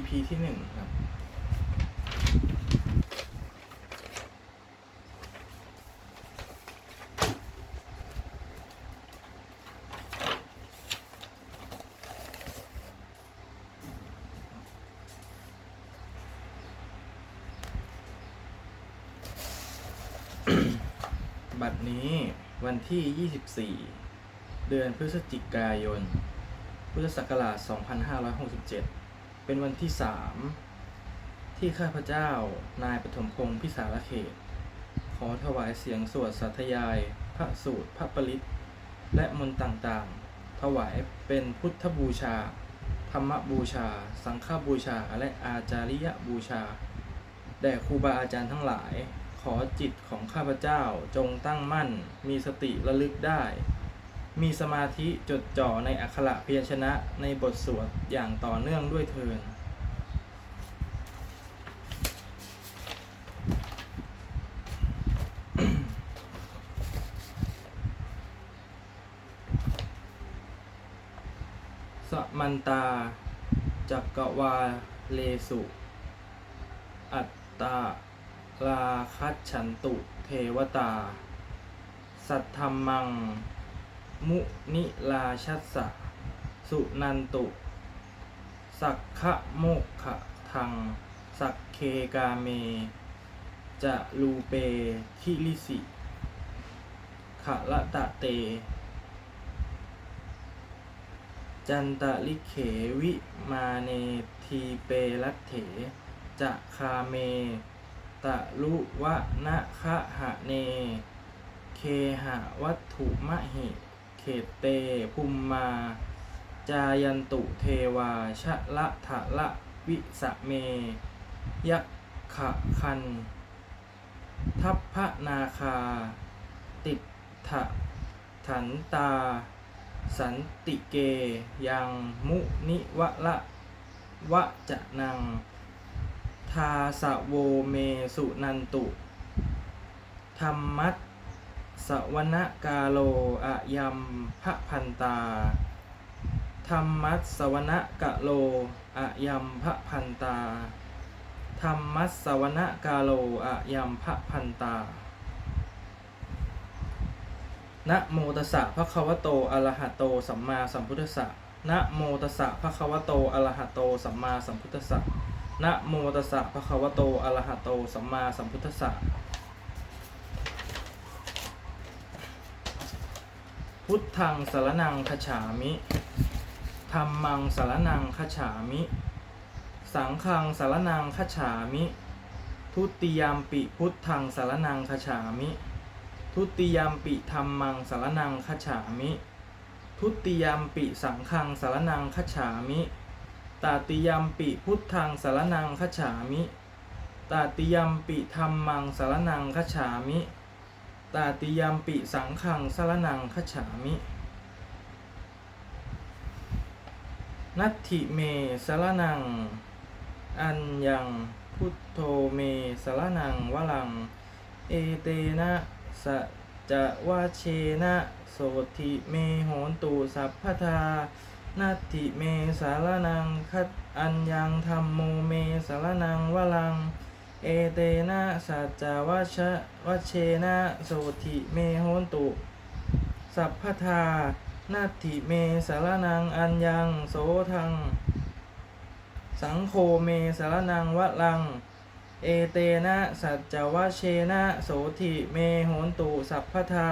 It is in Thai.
EP ที่หนึ่งครับ บัดนี้วันที่ 24 เดือนพฤศจิกายน พุทธศักราช 2567 เป็นวันที่3ที่ข้าพเจ้านายปฐมพงศ์พิสารเขต ขอถวายเสียงสวดสัทยาย พระสูตรพระปริตและมนต์ต่างๆ ถวายเป็นพุทธบูชา ธรรมบูชา สังฆบูชาและอาจาริยบูชาแด่ครูบาอาจารย์ทั้งหลาย ขอจิตของข้าพเจ้าจงตั้งมั่น มีสติระลึกได้ มีสมาธิจดจ่อในอักขระพยัญชนะในบทสวดอย่างต่อเนื่องด้วยเทินสมันตา จักกวาเลสุ อัตตาลาคัจฉันตุ เทวตา สัทธรรมัง มุนิลาชัสสะ สุนันตุ สักขะโมกขะทัง สักเคกาเม จะลูเปทิลิสิขะละตะเต จันตะลิเขวิมาเนทีเปรัตเถ จะคาเม ตะลุวะนะคะหะเน เคหะวัตถุมะหิ เขตเตภูมมา จายันตุเทวา ชะละทะละวิสะเม ยักขะคัน ทัพพะนาคา ติดถะถันตา สันติเกยังมุนิวะละวะจะนัง ทาสะโวเมสุนันตุ ธรรมัส สวนกาโลอะยัมพะพันตา ธรรมัสสวนกะโลอะยัมพะพันตา ธรรมัสสวนกาโลอะยัมพะพันตา นะโมตัสสะภะคะวะโตอะระหะโตสัมมาสัมพุทธัสสะ นะโมตัสสะภะคะวะโตอะระหะโตสัมมาสัมพุทธัสสะ นะโมตัสสะภะคะวะโตอะระหะโตสัมมาสัมพุทธัสสะ พุทธังสารนังคจฉามิธัมมังสารนังคจฉามิ สังฆังสารนังคจฉามิ ทุติยามปิพุทธังสารนังคจฉามิ ทุติยามปิธรรมังสารนังคจฉามิ ทุติยามปิสังฆังสารนังคจฉามิตาติยามปิพุทธังสารนังคจฉามิตาติยามปิธรรมังสารนังคจฉามิ ตาติยามปิสังฆังสารนังคจฉามิ นัตถิเมสารนัง อัญยังพุทโธเมสารนังวลัง เอเตนะสัจะวะเชนะโสติเมโหนตุสัพพทานัตถิเมสารนังคัดอัญญังธรรมโมเมสารนังวลัง เอเตนะสัจวะชะวะเชนะโสติเมโหนตุ สัพพทานัตถิเมสารนังอัญญังโสทัง สังโฆเมสารนังวะลัง เอเตนะสัจจวะเชนะโสธิเมโหนตุสัพพทา